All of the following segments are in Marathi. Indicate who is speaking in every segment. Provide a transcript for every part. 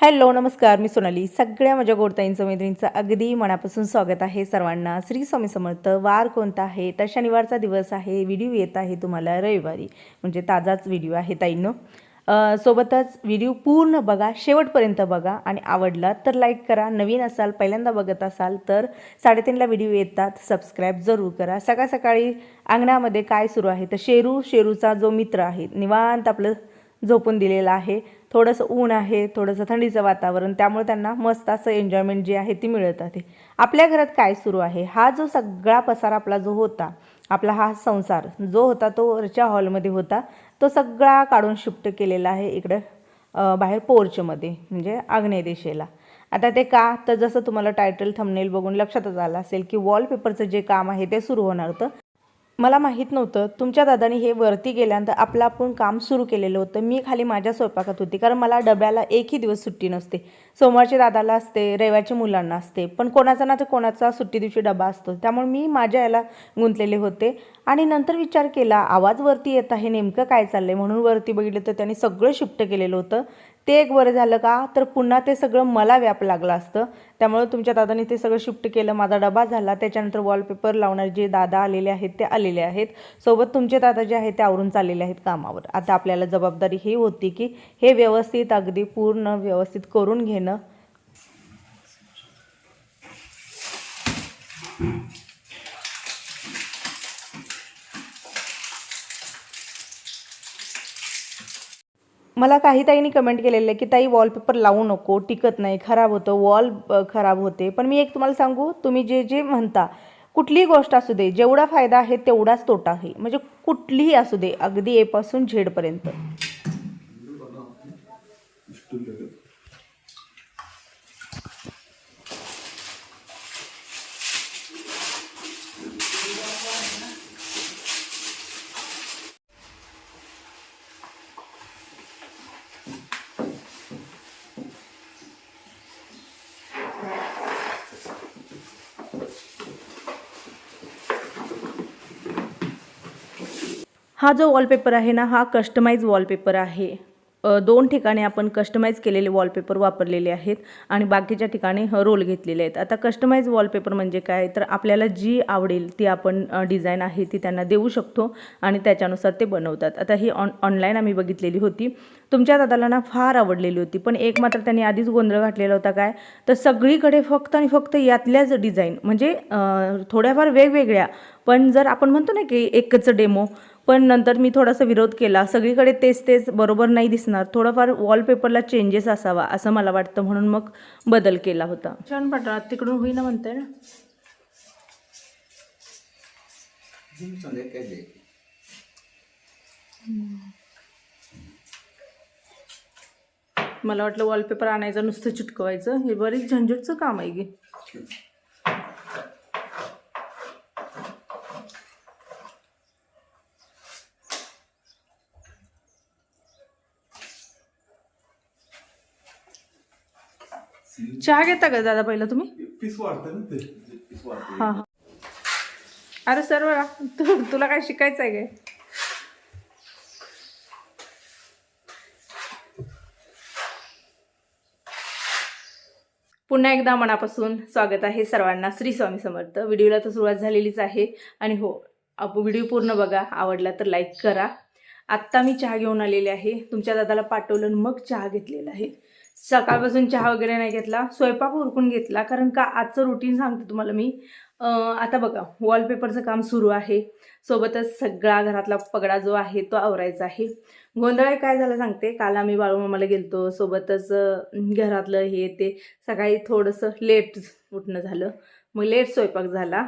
Speaker 1: हॅलो नमस्कार मी सोनाली. सगळ्या माझ्या गोडताईंचं मैत्रिणींचं अगदी मनापासून स्वागत आहे सर्वांना. श्री स्वामी समर्थ वार कोणता आहे? तर शनिवारचा दिवस आहे व्हिडिओ येत आहे तुम्हाला रविवारी. म्हणजे ताजाच व्हिडिओ आहे ताईंनो. सोबतच व्हिडिओ पूर्ण बघा शेवटपर्यंत बघा आणि आवडला तर लाईक करा. नवीन असाल पहिल्यांदा बघत असाल तर साडेतीनला व्हिडिओ येतात. सबस्क्राईब जरूर करा. सकाळ सकाळी अंगणामध्ये काय सुरू आहे? तर शेरू शेरूचा जो मित्र आहे निवांत आपलं झोपून दिलेला आहे. थोडंसं ऊन आहे थोडंसं थंडीचं वातावरण त्यामुळे त्यांना मस्त असं एन्जॉयमेंट जी आहे ती मिळत आहे. आपल्या घरात काय सुरू आहे? हा जो सगळा पसार आपला जो होता आपला हा संसार जो होता तो वरच्या हॉलमध्ये होता तो सगळा काढून शिफ्ट केलेला आहे इकडं बाहेर पोर्चमध्ये म्हणजे आग्नेय दिशेला. आता ते का? तर जसं तुम्हाला टायटल थंबनेल बघून लक्षातच आलं असेल की वॉलपेपरचं जे काम आहे ते सुरू होणार होतं. मला माहीत नव्हतं. तुमच्या दादानी हे वरती गेल्यानंतर आपलं आपण काम सुरू केलेलं होतं. मी खाली माझ्या स्वयंपाकात होती. कारण मला डब्याला एकही दिवस सुट्टी नसते. सोमवारच्या दादाला असते रविवारच्या मुलांना असते. पण कोणाचा ना तर कोणाचा सुट्टी दिवशी डबा असतो. त्यामुळे मी माझ्या याला गुंतलेले होते. आणि नंतर विचार केला आवाज वरती येत आहे नेमकं काय चाललं आहे म्हणून वरती बघितलं तर त्यांनी सगळं शिफ्ट केलेलं होतं. ते एक बरं झालं का? तर पुन्हा ते सगळं मला व्याप लागलं असतं. त्यामुळे तुमच्या दादाने ते सगळं शिफ्ट केलं. माझा डबा झाला. त्याच्यानंतर वॉलपेपर लावणारे जे दादा आलेले आहेत ते आलेले आहेत. सोबत तुमचे दादा जे आहेत ते आवरून चाललेले आहेत कामावर. आता आपल्याला जबाबदारी ही होती की हे व्यवस्थित अगदी पूर्ण व्यवस्थित करून घेणं. मला काही ताईंनी कमेंट केलेलं आहे की ताई वॉलपेपर लावू नको टिकत नाही खराब होतं वॉल खराब होते. पण मी एक तुम्हाला सांगू तुम्ही जे जे म्हणता कुठलीही गोष्ट असू दे जेवढा फायदा आहे तेवढाच तोटा आहे. म्हणजे कुठलीही असू दे अगदी एपासून झेडपर्यंत. हा जो वॉलपेपर आहे ना हा कस्टमाइज वॉलपेपर आहे. दोन ठिकाणी आपण कस्टमाइज केलेले वॉलपेपर वापरलेले आहेत आणि बाकीच्या ठिकाणी रोल घेतलेले आहेत. आता कस्टमाइज वॉलपेपर म्हणजे काय? तर आपल्याला जी आवडेल ती आपण डिझाईन आहे ती त्यांना देऊ शकतो आणि त्याच्यानुसार ते बनवतात. आता ही ऑन ऑनलाईन आम्ही बघितलेली होती. तुमच्या दादाला ना फार आवडलेली होती पण एक मात्र त्यांनी आधीच गोंधळ घातलेला होता काय? तर सगळीकडे फक्त आणि फक्त यातल्याच डिझाईन म्हणजे थोड्याफार वेगवेगळ्या. पण जर आपण म्हणतो ना की एकच डेमो पण नंतर मी थोडासा विरोध केला. सगळीकडे तेच तेच बरोबर नाही दिसणार. थोडंफार वॉलपेपरला चेंजेस असावा असं मला वाटतं. म्हणून मग बदल केला होता. छान पाठवा तिकडून होईना ना ना? मला वाटलं वॉलपेपर आणायचं नुसतं चिटकवायचं. हे बरीच झंझटचं काम आहे की चहा घेता का दादा पहिला तुम्ही?
Speaker 2: पीस वाढतं ना ते. पीस वाढतं.
Speaker 1: हां हां. अरे सर बघा तू तुला काय शिकायचं आहे काय? पुन्हा एकदा मनापासून स्वागत आहे सर्वांना श्री स्वामी समर्थ. व्हिडिओला तर सुरुवात झालेलीच आहे. आणि हो आप व्हिडिओ पूर्ण बघा. आवडला तर लाईक करा. आत्ता मी चहा घेऊन आलेले आहे. तुमच्या दादाला पाठवलं आणि मग चहा घेतलेला आहे. सकाळपासून चहा वगैरे नाही घेतला स्वयंपाक उरकून घेतला कारण का आजचं रुटीन सांगते तुम्हाला मी. आता बघा वॉलपेपरचं काम सुरू आहे. सोबतच सगळा घरातला पगडा जो आहे तो आवरायचा आहे. गोंधळ काय झालं सांगते? काल आम्ही बाळूमामाला गेलतो. सोबतच घरातलं हे ते सकाळी थोडंसं लेट उठणं झालं. मग लेट स्वयंपाक झाला.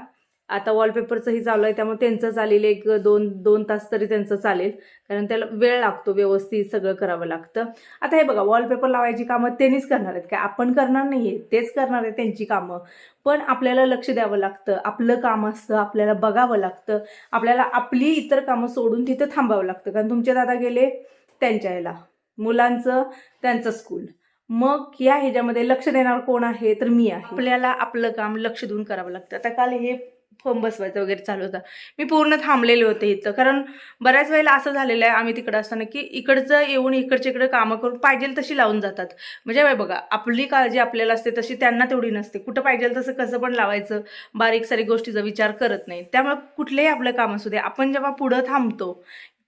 Speaker 1: आता वॉलपेपरचंही चालू आहे त्यामुळे त्यांचं चालेल एक दोन दोन तास तरी त्यांचं चालेल. कारण त्याला वेळ लागतो व्यवस्थित सगळं करावं लागतं. आता हे बघा वॉलपेपर लावायची कामं त्यांनीच करणार आहेत काय? आपण करणार नाही आहे तेच करणार आहे त्यांची कामं. पण आपल्याला लक्ष द्यावं लागतं आपलं काम असतं आपल्याला बघावं लागतं. आपल्याला आपली इतर कामं सोडून तिथं थांबावं लागतं. कारण तुमचे दादा गेले त्यांच्या याला मुलांचं त्यांचं स्कूल मग या ह्याच्यामध्ये लक्ष देणार कोण आहे? तर मी आहे. आपल्याला आपलं काम लक्ष देऊन करावं लागतं. आता काल हे फॉर्म बसवायचा वगैरे चालू होता. मी पूर्ण थांबलेले होते इथं. कारण बऱ्याच वेळेला असं झालेलं आहे आम्ही तिकडं असताना की इकडचं येऊन इकडच्या इकडे कामं करून पाहिजे तशी लावून जातात. म्हणजे बघा आपली काळजी आपल्याला असते तशी त्यांना तेवढी नसते. कुठं पाहिजे तसं कसं पण लावायचं बारीक सारी गोष्टीचा विचार करत नाही. त्यामुळे कुठलेही आपलं काम असू दे आपण जेव्हा पुढं थांबतो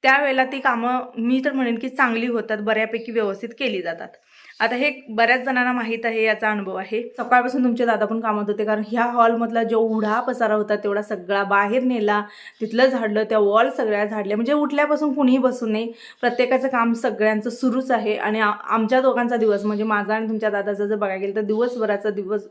Speaker 1: त्यावेळेला ती कामं मी तर म्हणेन की चांगली होतात बऱ्यापैकी व्यवस्थित केली जातात. आता हे बऱ्याच जणांना माहीत आहे याचा अनुभव आहे. सकाळपासून तुमचे दादा पण कामात होते कारण ह्या हॉलमधला जेवढा पसारा होता तेवढा सगळा बाहेर नेला. तिथलं झाडलं त्या वॉल सगळ्या झाडल्या. म्हणजे उठल्यापासून कुणीही बसून नाही प्रत्येकाचं काम सगळ्यांचं सुरूच आहे. आणि आमच्या दोघांचा दिवस म्हणजे माझा आणि तुमच्या दादाचा जर बघायला गेलं तर दिवसभराचा दिवस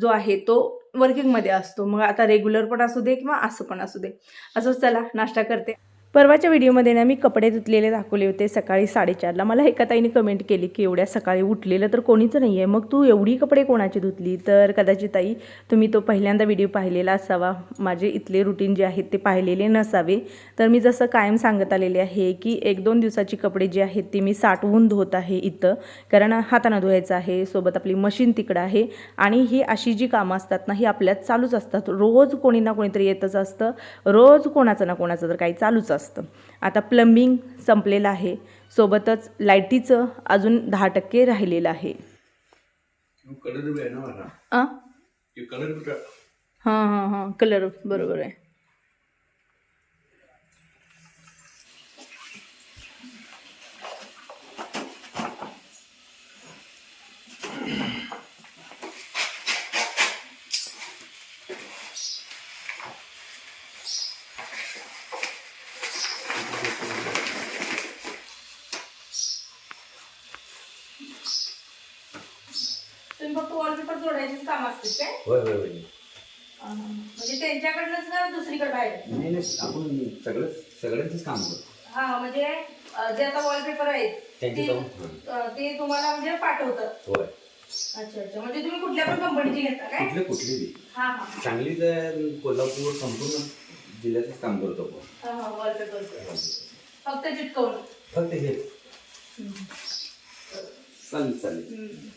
Speaker 1: जो आहे तो वर्किंगमध्ये असतो. मग आता रेग्युलर पण असू दे किंवा असं पण असू दे. असंच चला नाश्ता करते. परवाच्या व्हिडिओमध्ये ना मी कपडे धुतलेले दाखवले होते सकाळी साडेचारला. मला एका ताईने कमेंट केली की एवढ्या सकाळी उठलेलं तर कोणीच नाही आहे मग तू एवढी कपडे कोणाची धुतली? तर कदाचित ताई तुम्ही तो पहिल्यांदा व्हिडिओ पाहिलेला असावा. माझे इथले रुटीन जे आहेत ते पाहिलेले नसावे. तर मी जसं कायम सांगत आलेले आहे की एक दोन दिवसाची कपडे जी आहेत ती मी साठवून धुत आहे इथं. कारण हातानं धुवायचं आहे सोबत आपली मशीन तिकडं आहे. आणि ही अशी जी कामं असतात ना ही आपल्यात चालूच असतात. रोज कोणी ना कोणीतरी येतच असतं. रोज कोणाचं ना कोणाचं तर काही चालूच असतं. आता प्लंबिंग संपलेलं आहे. सोबतच लाईटीचं अजून दहा टक्के राहिलेलं आहे.
Speaker 2: हां
Speaker 1: हां हां. कलर बरोबर आहे तुम्ही फक्त वॉलपेपर जोडायचीच काम असते काय?
Speaker 2: होय होय होय.
Speaker 1: म्हणजे त्यांच्याकडनंच ना दुसरीकडे बाहेर?
Speaker 2: नाही नाही आपण सगळं सगळ्यांचंच काम करतो.
Speaker 1: हा म्हणजे अं, जे आता वॉलपेपर आहेत
Speaker 2: त्यांचे
Speaker 1: ते
Speaker 2: जाऊन
Speaker 1: अं, ते तुम्हाला म्हणजे पाठवतात.
Speaker 2: होय.
Speaker 1: अच्छा अच्छा. म्हणजे तुम्ही कुठल्या पण कंपनीची घेता काय?
Speaker 2: कुठले कुठले बी.
Speaker 1: हा हा.
Speaker 2: सांगली तर कोल्हापूर संपूर्ण जिल्ह्यातच काम करतो आपण.
Speaker 1: हा हा वॉलपेपर फक्त चिटकवून
Speaker 2: फक्त हे. चालेल चालेल.
Speaker 1: हम्म.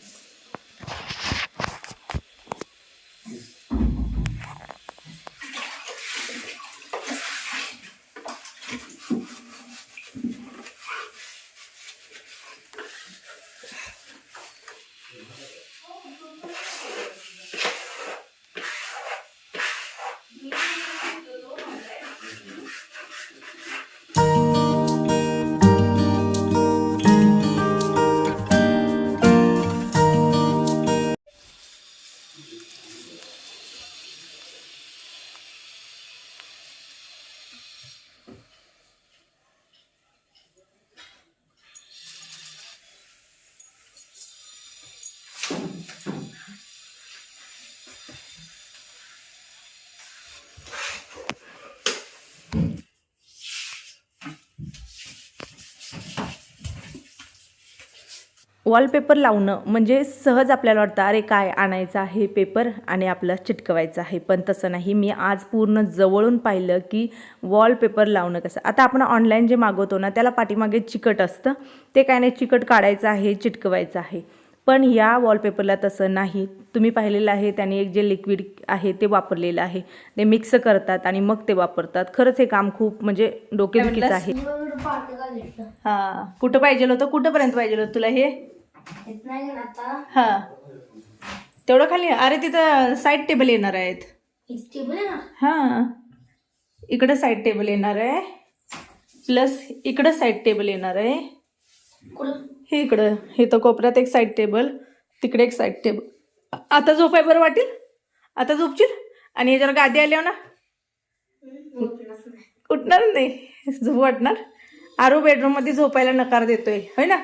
Speaker 1: वॉलपेपर लावणं म्हणजे सहज आपल्याला वाटतं अरे काय आणायचं आहे पेपर आणि आपलं चिटकवायचं आहे. पण तसं नाही. मी आज पूर्ण जवळून पाहिलं की वॉलपेपर लावणं कसं. आता आपण ऑनलाईन जे मागवतो ना त्याला पाठीमागे चिकट असतं. ते काय नाही चिकट काढायचं आहे चिटकवायचं आहे. पण या वॉलपेपरला तसं नाही. तुम्ही पाहिलेलं आहे त्याने एक जे लिक्विड आहे ते वापरलेलं आहे. ते मिक्स करतात आणि मग ते वापरतात. खरंच हे काम खूप म्हणजे डोकेदुखीचं आहे. हा. कुठं पाहिजे होतं? कुठंपर्यंत पाहिजे होतं तुला हे? हा. तेवढं खाली? अरे तिथं साईड टेबल येणार आहेत. हा. इकडं साईड टेबल येणार आहे. प्लस इकडं साईड टेबल येणार आहे. हे इकडं हे तर कोपऱ्यात एक साईड टेबल तिकडे एक साईड टेबल आता झोपाय बरं वाटेल? आता झोपशील? आणि ह्याच्यावर गादी आल्यावर ना? उठणार नाही. झोप वाटणार? आरू बेडरूममध्ये झोपायला नकार देतोय. होय ना?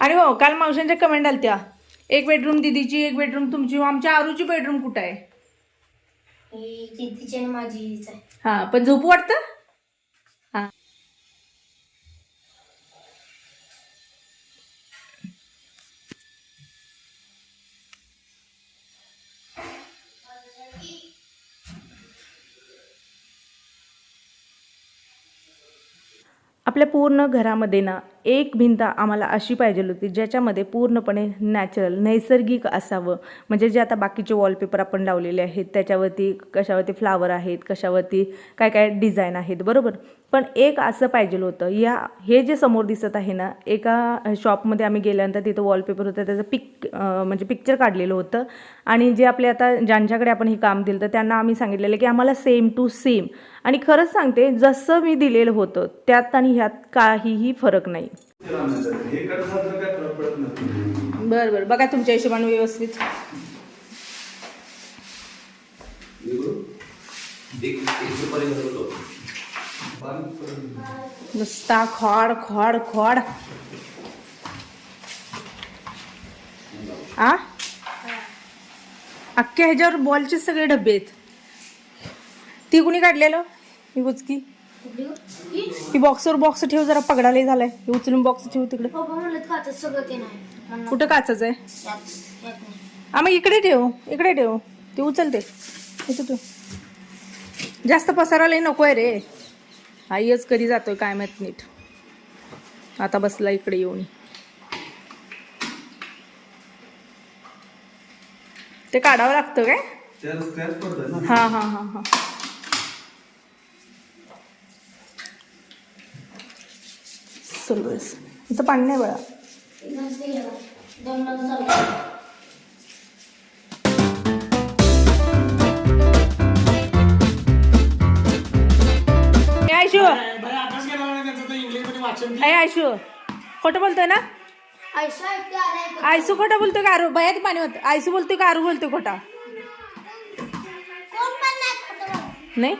Speaker 1: आणि हो काल मावशांच्या कमेंट आल्या त्या एक बेडरूम दिदीची एक बेडरूम तुमची. आमच्या आरूची बेडरूम कुठं आहे?
Speaker 3: ही आहे.
Speaker 1: हां पण झोपू वाटतं? आपल्या पूर्ण घरामध्ये ना एक भिंत आम्हाला अशी पाहिजे होती ज्याच्यामध्ये पूर्णपणे नॅचरल नैसर्गिक असावं. म्हणजे जे आता बाकीचे वॉलपेपर आपण लावलेले आहेत त्याच्यावरती कशावरती फ्लावर आहेत कशावरती काय काय डिझाईन आहेत बरोबर? पण एक असं पाहिजे होतं या हे जे समोर दिसत आहे ना एका शॉपमध्ये आम्ही गेल्यानंतर तिथं वॉलपेपर होतं त्याचं पिक म्हणजे पिक्चर काढलेलं होतं. आणि जे आपले आता ज्यांच्याकडे आपण हे काम दिलं तर त्यांना आम्ही सांगितलेलं की आम्हाला सेम टू सेम आणि खरंच सांगते जसं मी दिलेलं होतं त्यात आणि ह्यात काहीही फरक नाही. बरं बरं बघा तुमच्या हिशोबाने व्यवस्थित.
Speaker 2: एक एक रुपये होतो
Speaker 4: बारीक फरक
Speaker 1: नुसता खोड खोड खोड. आ? अख्ख्या ह्याच्यावर बॉलचे सगळे डबे आहेत. ती कुणी काढलेलं? ही उचकी
Speaker 3: हो? ही?
Speaker 1: ही बॉक्सवर बॉक्स ठेव जरा पगडाले झालाय. हे उचलून बॉक्स ठेव तिकडे.
Speaker 3: ते म्हणलं
Speaker 1: कुठं काचच आहे? हा मग इकडे ठेव इकडे ठेव. ते उचलते. इथं ठेव. जास्त पसारा लई नको आहे रे. आईच कधी जातोय काय माहीत नीट. आता बसला इकडे येऊन. ते काढावं लागतं काय? हा हा हा हा. चल बस इथं पाणी नाही बळा ए आयशू खोटं बोलतोय ना? आयसू खोटा बोलतोय का आरू? बयात पाणी होत. आयसू बोलतोय का आरू बोलतोय खोटा?
Speaker 3: नाही?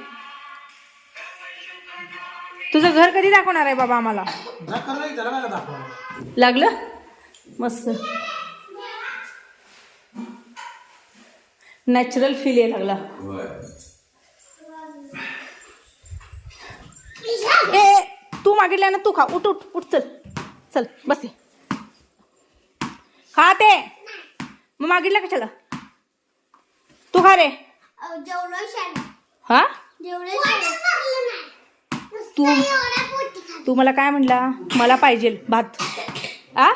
Speaker 1: तुझं घर कधी दाखवणार आहे बाबा आम्हाला? लागलं? मस्त. नॅचरल फील यायला लागला. ए तू मागितल्या ना तू खा. उठ उठ उठ चल. चल बस. खा ते. मग मागितलं कशाला? तू खा रे. हा. तू. तू मला काय म्हणला? मला पाहिजे भात. आ?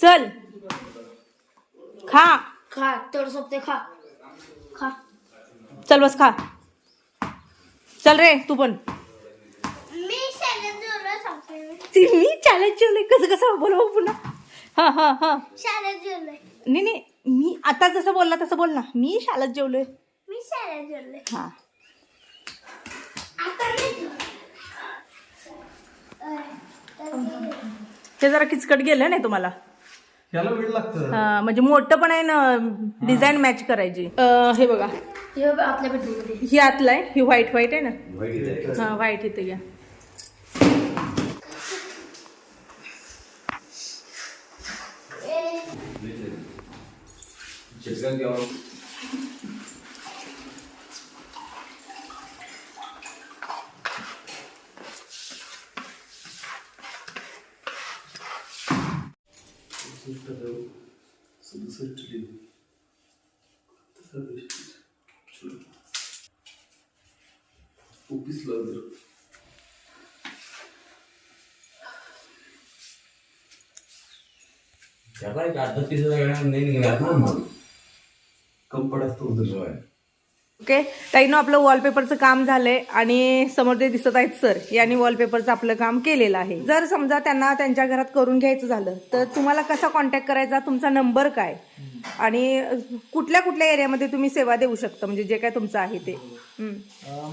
Speaker 1: चल. खा.
Speaker 3: खा तेवढं सोपते खा. खा.
Speaker 1: चल बस खा. चल रे तू पण
Speaker 3: मी शाळेत जेवलोय सांगते मी.
Speaker 1: ती मी चॅलेंज जेवले कसं कसं? बोलव पुन्हा. हा हा हा.
Speaker 3: शाळेत जेवलोय.
Speaker 1: नाही नाही. मी आता जसं बोलला तसं बोल ना. मी शाळेत जेवलोय.
Speaker 3: मी शाळेत जेवलोय.
Speaker 1: हा.
Speaker 3: आता नाही जेवलोय.
Speaker 1: ते जरा किचकट गेलं नाही तुम्हाला?
Speaker 4: याला वेळ लागतं.
Speaker 1: हा, म्हणजे मोठं पण आहे ना डिझाईन मॅच करायची. अं, हे बघा.
Speaker 3: हे बघ आपल्या
Speaker 1: ही आतला आहे. ही व्हाईट व्हाईट आहे ना. हा व्हाईट इथे घ्या.
Speaker 2: चिकन किंवा
Speaker 4: ऑफिस लागलं
Speaker 2: त्याला एक अर्धा तीस हजार नाही
Speaker 4: कंपड असतो उद्या
Speaker 1: ओके? ताईनं आपलं वॉलपेपरचं काम झालंय आणि समोर ते दिसत आहेत सर यांनी वॉलपेपरचं आपलं काम केलेलं आहे. जर समजा त्यांना त्यांच्या घरात करून घ्यायचं झालं तर तुम्हाला कसा कॉन्टॅक्ट करायचा? तुमचा नंबर काय? आणि कुठल्या कुठल्या एरियामध्ये तुम्ही सेवा देऊ शकता? म्हणजे जे काय तुमचं आहे ते.
Speaker 5: अं,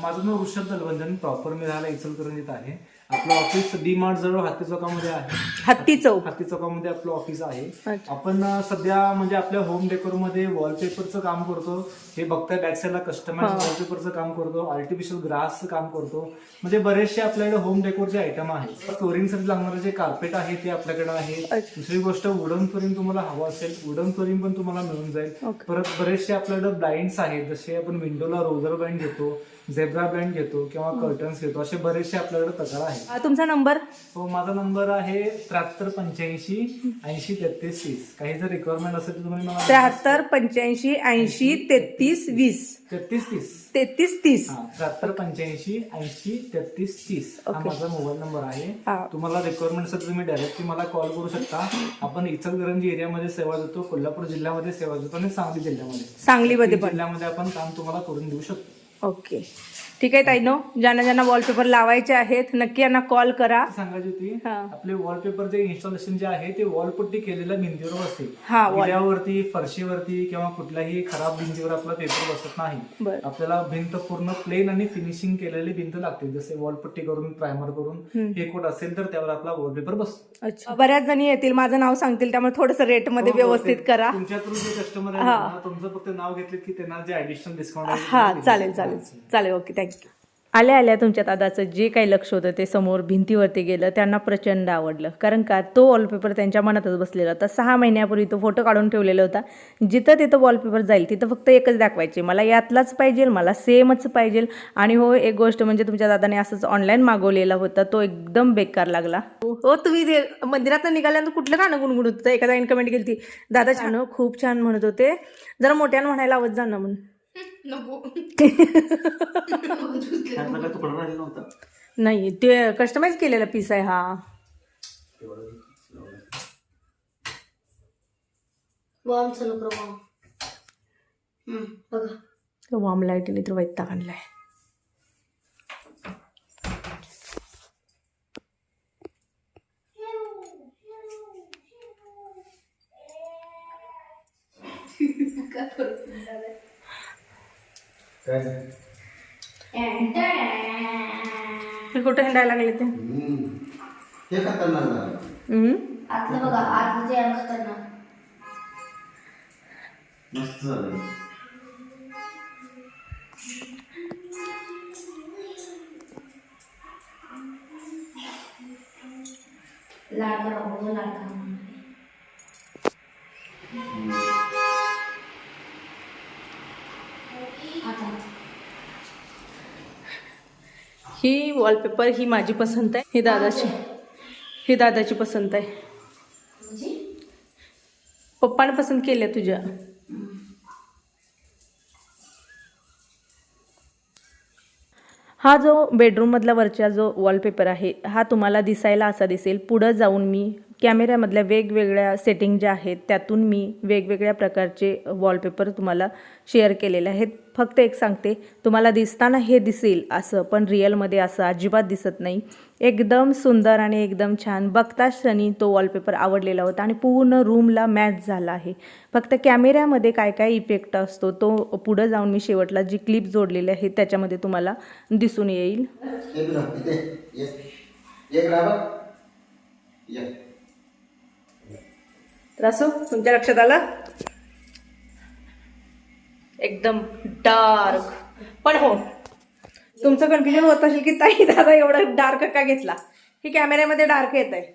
Speaker 5: माझं नाव ऋषभ दलबंधन प्रॉपर मी राहायला इचलकरंजीत आहे. आपलं ऑफिस डी मार्ट जवळ हत्ती चौकामध्ये आहे.
Speaker 1: हत्ती चौक.
Speaker 5: हत्ती चौकामध्ये आपलं ऑफिस आहे.
Speaker 1: अच्छा.
Speaker 5: आपण अं, सध्या म्हणजे आपल्या होम डेकोरमध्ये वॉलपेपरचं काम करतो. हे बघताय बॅक साईडला कस्टमाइज वॉलपेपरचं काम करतो. आर्टिफिशियल ग्रासचं काम करतो. म्हणजे बरेचसे आपल्याकडे होम डेकोरचे आयटम आहेत. फ्लोरिंगसाठी लागणारे जे कार्पेट आहे ते आपल्याकडे आहे.
Speaker 1: अच्छा.
Speaker 5: दुसरी गोष्ट वुडन फ्लोरिंग तुम्हाला हवं असेल वुडन फ्लोरिंग पण तुम्हाला मिळून जाईल. परत बरेचसे आपल्याकडे ब्लाइंड्स आहेत. जसे आपण विंडोला रोजर ब्लाइंड घेतो. झेब्रा ब्लाइंड घेतो किंवा कर्टन्स घेतो असे बरेचसे आपल्याकडे प्रकार आहेत.
Speaker 1: अ, तुमचा नंबर?
Speaker 5: हो माझा नंबर आहे त्र्याहत्तर पंच्याऐंशी ऐंशी तेहतीस तीस काही जर रिक्वायरमेंट असेल तर तुम्ही मला
Speaker 1: त्र्याहत्तर पंच्याऐंशी ऐंशी तेहतीस वीस.
Speaker 5: तेहतीस तीस.
Speaker 1: तेहतीस तीस.
Speaker 5: हा त्र्याहत्तर पंच्याऐंशी ऐंशी तेहतीस तीस. हा. माझा मोबाईल नंबर आहे.
Speaker 1: हा.
Speaker 5: तुम्हाला रिक्वायरमेंट असेल तर तुम्ही डायरेक्टली मला कॉल करू शकता. आपण इचलकरंजी एरियामध्ये सेवा देतो कोल्हापूर जिल्ह्यामध्ये सेवा देतो आणि सांगली जिल्ह्यामध्ये.
Speaker 1: सांगलीमध्ये पण.
Speaker 5: जिल्ह्यामध्ये आपण काम तुम्हाला करून देऊ शकतो.
Speaker 1: ओके ठीक आहे ताईनो ज्यांना ज्यांना वॉलपेपर लावायचे आहेत नक्की यांना कॉल करा.
Speaker 5: सांगायची होती
Speaker 1: हा.
Speaker 5: आपले वॉलपेपर जे इन्स्टॉलेशन जे आहे ते वॉलपट्टी केलेल्या भिंतीवर बसते
Speaker 1: हा,
Speaker 5: फरशीवरती किंवा कुठल्याही खराब भिंतीवर आपला पेपर बसत नाही.
Speaker 1: बर.
Speaker 5: आपल्याला भिंत पूर्ण प्लेन आणि फिनिशिंग केलेली भिंत लागते. जसे वॉलपट्टी करून प्रायमर करून हे कोट असेल तर त्यावर आपला वॉलपेपर बसतो
Speaker 1: अच्छा. बऱ्याच जणी येतील माझं नाव सांगतील त्यामुळे थोडंसं रेटमध्ये
Speaker 5: हो, हो,
Speaker 1: व्यवस्थित
Speaker 5: ते
Speaker 1: करा.
Speaker 5: तुमच्या थ्रू जे कस्टमर आहे
Speaker 1: हा.
Speaker 5: ना, तुमचं फक्त नाव घेतलं की त्यांना जे ऍडिशनल डिस्काउंट
Speaker 1: हा चालेल चालेल. चालेल ओके थँक्यू आल्या आल्या तुमच्या दादाचं जे काही लक्ष होतं ते समोर भिंतीवरती गेलं त्यांना प्रचंड आवडलं. कारण का तो वॉलपेपर त्यांच्या मनातच बसलेला होता. सहा महिन्यापूर्वी तो फोटो काढून ठेवलेला होता. जिथं तिथं वॉलपेपर जाईल तिथं फक्त एकच दाखवायचे. मला यातलाच पाहिजे मला सेमच पाहिजे आणि हो एक गोष्ट म्हणजे तुमच्या दादाने असंच ऑनलाईन मागवलेला होता. तो एकदम बेकार लागला. हो तुम्ही मंदिरात निघाल्यानंतर कुठलं गाणं गुणगुणत होतं? एखादा कमेंट केली ती दादा छान खूप छान म्हणत होते. जरा मोठ्यानं म्हणायला आवाज
Speaker 2: तुकडा राहिला नव्हता.
Speaker 1: नाही ते कस्टमाइज केलेला पीस आहे हा.
Speaker 3: बॉम्ब चालू करू बॉम्ब हम्म, बघा.
Speaker 1: वाम लाईटीने तर वैताग आणलाय. हे कुठे हिंडायला लागले ते?
Speaker 6: हे खतरनाक झालं?
Speaker 3: आतलं बघा आतलं ते आहे खतरनाक.
Speaker 6: मस्त झालं.
Speaker 1: ही वॉलपेपर ही माझी पसंत आहे. ही दादाची. ही दादाची पसंत आहे.
Speaker 3: म्हणजे?
Speaker 1: पप्पाने पसंत केली तुझ्या. हा जो बेडरूममधला वरचा जो वॉलपेपर आहे हा तुम्हाला दिसायला असा दिसेल. पुढं जाऊन मी कॅमेऱ्यामधल्या वेगवेगळ्या सेटिंग ज्या आहेत त्यातून मी वेगवेगळ्या प्रकारचे वॉलपेपर तुम्हाला शेअर केलेले आहेत. फक्त एक सांगते तुम्हाला दिसताना हे दिसेल असं पण रिअलमध्ये असं अजिबात दिसत नाही. एकदम सुंदर आणि एकदम छान बघता क्षणी तो वॉलपेपर आवडलेला होता आणि पूर्ण रूमला मॅच झाला आहे. फक्त कॅमेऱ्यामध्ये काय काय इफेक्ट असतो तो पुढं जाऊन मी शेवटला जी क्लिप जोडलेली आहे त्याच्यामध्ये तुम्हाला दिसून येईल. असो तुमच्या लक्षात आलं? एकदम डार्क पण हो तुमचं कन्फ्युजन होत असेल की ताई दादा एवढा डार्क का घेतला? ही कॅमेऱ्यामध्ये डार्क येत आहे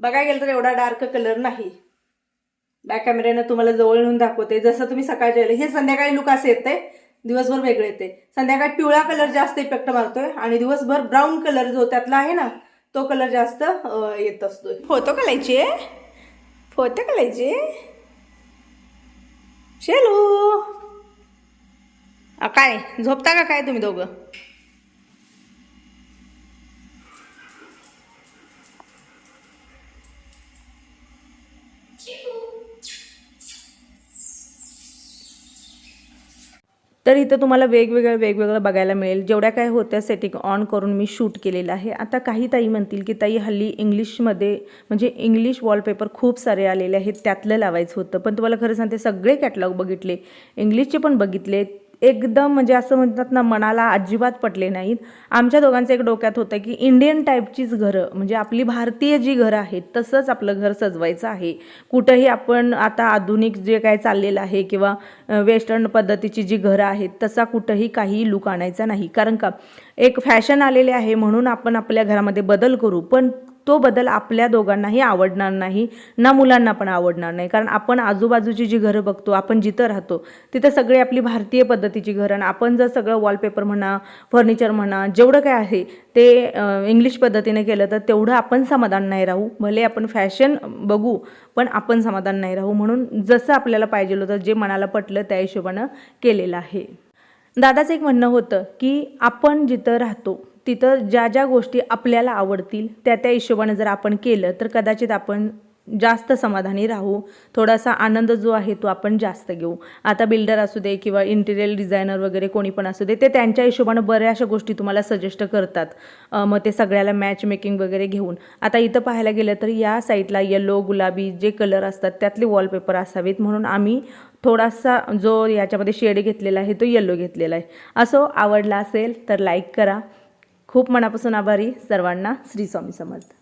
Speaker 1: बघायला गेलं तर एवढा डार्क कलर नाही. बॅक कॅमेऱ्यानं तुम्हाला जवळ नेऊन दाखवते. जसं तुम्ही सकाळच्या हे संध्याकाळी लुक असं येते दिवसभर वेगळे येते संध्याकाळी पिवळा कलर जास्त इफेक्ट मारतोय आणि दिवसभर ब्राऊन कलर जो त्यातला आहे ना तो कलर जास्त येत असतोय. फोटो कलायचे फोटो कलायचे शेलू? काय झोपता का काय तुम्ही दोघं? तर इथं तुम्हाला वेगवेगळं वेगवेगळं बघायला मिळेल. जेवढ्या काय होत्या सेटिंग ऑन करून मी शूट केलेलं आहे. आता काही ताई म्हणतील की ताई हल्ली इंग्लिशमध्ये म्हणजे इंग्लिश वॉलपेपर खूप सारे आलेले आहेत त्यातलं लावायचं होतं. पण तुम्हाला खरं सांगते सगळे कॅटलॉग बघितले. इंग्लिशचे पण बघितले एकदम म्हणजे असं म्हणतात ना मनाला अजिबात पटले नाहीत. आमच्या दोघांचं एक डोक्यात होतं की इंडियन टाईपचीच घरं म्हणजे आपली भारतीय जी घरं आहेत तसंच आपलं घर सजवायचं आहे. कुठंही आपण आता आधुनिक जे काय चाललेलं आहे किंवा वेस्टर्न पद्धतीची जी घरं आहेत तसा कुठंही काही लुक आणायचा नाही. कारण का एक फॅशन आलेले आहे म्हणून आपण आपल्या घरामध्ये बदल करू. पण तो बदल आपल्या दोघांनाही आवडणार नाही ना मुलांना पण आवडणार नाही. कारण आपण आजूबाजूची जी घरं बघतो आपण जिथं राहतो तिथं सगळी आपली भारतीय पद्धतीची घरं आणि आपण जर सगळं वॉलपेपर म्हणा फर्निचर म्हणा जेवढं काय आहे ते इंग्लिश पद्धतीने केलं तर तेवढं आपण समाधान नाही राहू. भले आपण फॅशन बघू पण आपण समाधान नाही राहू. म्हणून जसं आपल्याला पाहिजे होतं जे मनाला पटलं त्या हिशोबानं केलेलं आहे. दादाचं एक म्हणणं होतं की आपण जिथं राहतो तिथं ज्या ज्या गोष्टी आपल्याला आवडतील त्या त्या हिशोबाने जर आपण केलं तर कदाचित आपण जास्त समाधानी राहू. थोडासा आनंद जो आहे तो आपण जास्त घेऊ. आता बिल्डर असू दे किंवा इंटिरियर डिझायनर वगैरे कोणी पण असू दे ते त्यांच्या हिशोबानं बऱ्याचशा गोष्टी तुम्हाला सजेस्ट करतात. मग ते सगळ्याला मॅच मेकिंग वगैरे घेऊन. आता इथं पाहायला गेलं तर या साईडला येलो गुलाबी जे कलर असतात त्यातले वॉलपेपर असावेत. म्हणून आम्ही थोडासा जो याच्यामध्ये शेड घेतलेला आहे तो येलो घेतलेला आहे. असो आवडला असेल तर लाईक करा. खूप मनापासून आभारी सर्वांना श्री स्वामी समर्थ.